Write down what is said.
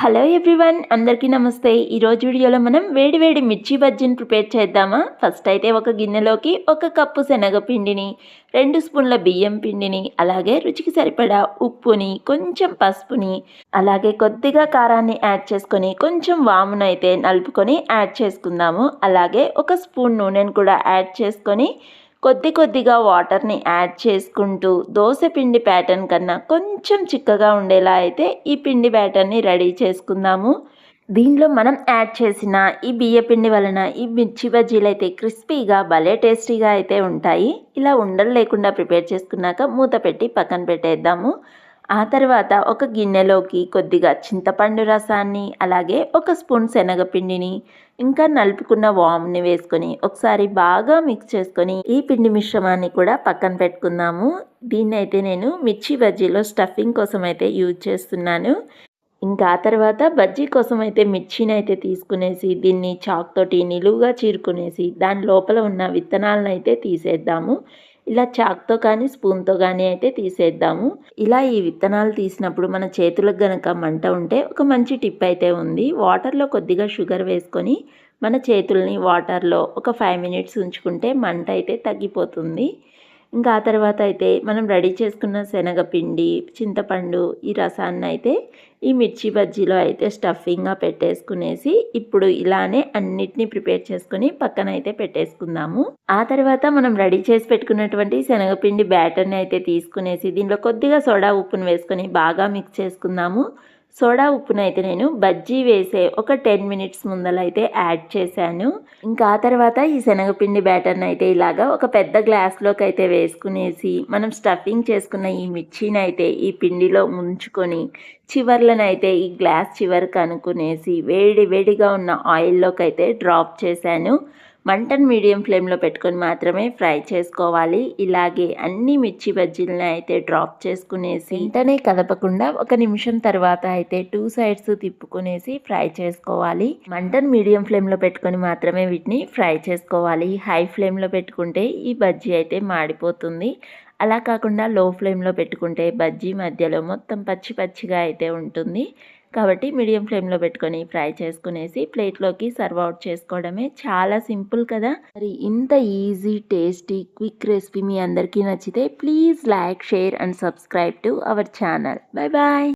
Hello everyone అందరికీ నమస్తే. ఈరోజు వీడియోలో మనం వేడివేడి మిర్చి బజ్జీని ప్రిపేర్ చేద్దామా? ఫస్ట్ అయితే ఒక గిన్నెలోకి ఒక కప్పు శనగపిండిని రెండు స్పూన్ల బియ్యం పిండిని అలాగే రుచికి సరిపడా ఉప్పుని కొంచెం పసుపుని అలాగే కొద్దిగా కారాన్ని యాడ్ చేసుకొని కొంచెం వామునైతే నలుపుకొని యాడ్ చేసుకుందాము. అలాగే ఒక స్పూన్ నూనెను కూడా యాడ్ చేసుకొని కొద్ది కొద్దిగా వాటర్ని యాడ్ చేసుకుంటూ దోశ పిండి ప్యాటర్న్ కన్నా కొంచెం చిక్కగా ఉండేలా అయితే ఈ పిండి బ్యాటర్ని రెడీ చేసుకుందాము. దీనిలో మనం యాడ్ చేసిన ఈ బియ్య పిండి వలన ఈ మిర్చి బజ్జీలు అయితే క్రిస్పీగా భలే టేస్టీగా అయితే ఉంటాయి. ఇలా ఉండలు లేకుండా ప్రిపేర్ చేసుకున్నాక మూత పెట్టి పక్కన పెట్టేద్దాము. ఆ తర్వాత ఒక గిన్నెలోకి కొద్దిగా చింతపండు రసాన్ని అలాగే ఒక స్పూన్ శనగపిండిని ఇంకా నలుపుకున్న వామ్ని వేసుకొని ఒకసారి బాగా మిక్స్ చేసుకొని ఈ పిండి మిశ్రమాన్ని కూడా పక్కన పెట్టుకుందాము. దీన్ని అయితే నేను మిర్చి బజ్జీలో స్టఫింగ్ కోసం అయితే యూజ్ చేస్తున్నాను. ఇంకా ఆ తర్వాత బజ్జీ కోసం అయితే మిర్చిని అయితే తీసుకునేసి దీన్ని చాక్ తోటి నిలువుగా చీరుకునేసి దాని లోపల ఉన్న విత్తనాలను అయితే తీసేద్దాము. ఇలా చాక్తో కానీ స్పూన్తో కానీ అయితే తీసేద్దాము. ఇలా ఈ విత్తనాలు తీసినప్పుడు మన చేతులకు గనక మంట ఉంటే ఒక మంచి టిప్ అయితే ఉంది. వాటర్లో కొద్దిగా షుగర్ వేసుకొని మన చేతుల్ని వాటర్లో ఒక ఫైవ్ మినిట్స్ ఉంచుకుంటే మంట అయితే తగ్గిపోతుంది. ఇంకా ఆ తర్వాత అయితే మనం రెడీ చేసుకున్న శనగపిండి చింతపండు ఈ రసాన్ని అయితే ఈ మిర్చి బజ్జీలో అయితే స్టఫింగ్గా పెట్టేసుకునేసి ఇప్పుడు ఇలానే అన్నిటినీ ప్రిపేర్ చేసుకుని పక్కన అయితే పెట్టేసుకుందాము. ఆ తర్వాత మనం రెడీ చేసి పెట్టుకున్నటువంటి శనగపిండి బ్యాటర్ని అయితే తీసుకునేసి దీనిలో కొద్దిగా సోడా ఉప్పును వేసుకొని బాగా మిక్స్ చేసుకుందాము. సోడా ఉప్పునైతే నేను బజ్జీ వేసే ఒక టెన్ మినిట్స్ ముందలైతే యాడ్ చేశాను. ఇంకా ఆ తర్వాత ఈ శనగపిండి బ్యాటర్ని అయితే ఇలాగా ఒక పెద్ద గ్లాస్లోకి అయితే వేసుకునేసి మనం స్టఫింగ్ చేసుకున్న ఈ మిర్చిని అయితే ఈ పిండిలో ముంచుకొని చివర్లనైతే ఈ గ్లాస్ చివరికి అనుకునేసి వేడి వేడిగా ఉన్న ఆయిల్లోకి అయితే డ్రాప్ చేశాను. మంటను మీడియం ఫ్లేమ్లో పెట్టుకొని మాత్రమే ఫ్రై చేసుకోవాలి. ఇలాగే అన్ని మిర్చి బజ్జీలని అయితే డ్రాప్ చేసుకునేసి వెంటనే కదపకుండా ఒక నిమిషం తర్వాత అయితే టూ సైడ్స్ తిప్పుకునేసి ఫ్రై చేసుకోవాలి. మంటను మీడియం ఫ్లేమ్లో పెట్టుకొని మాత్రమే వీటిని ఫ్రై చేసుకోవాలి. హై ఫ్లేమ్లో పెట్టుకుంటే ఈ బజ్జీ అయితే మాడిపోతుంది. అలా కాకుండా లో ఫ్లేమ్లో పెట్టుకుంటే బజ్జీ మధ్యలో మొత్తం పచ్చి పచ్చిగా అయితే ఉంటుంది. కాబట్టి మీడియం ఫ్లేమ్లో పెట్టుకొని ఫ్రై చేసుకునేసి ప్లేట్లోకి సర్వ్ అవుట్ చేసుకోవడమే చాలా సింపుల్ కదా. మరి ఇంత ఈజీ టేస్టీ క్విక్ రెసిపీ మీ అందరికీ నచ్చితే please like share and subscribe to our channel. Bye bye.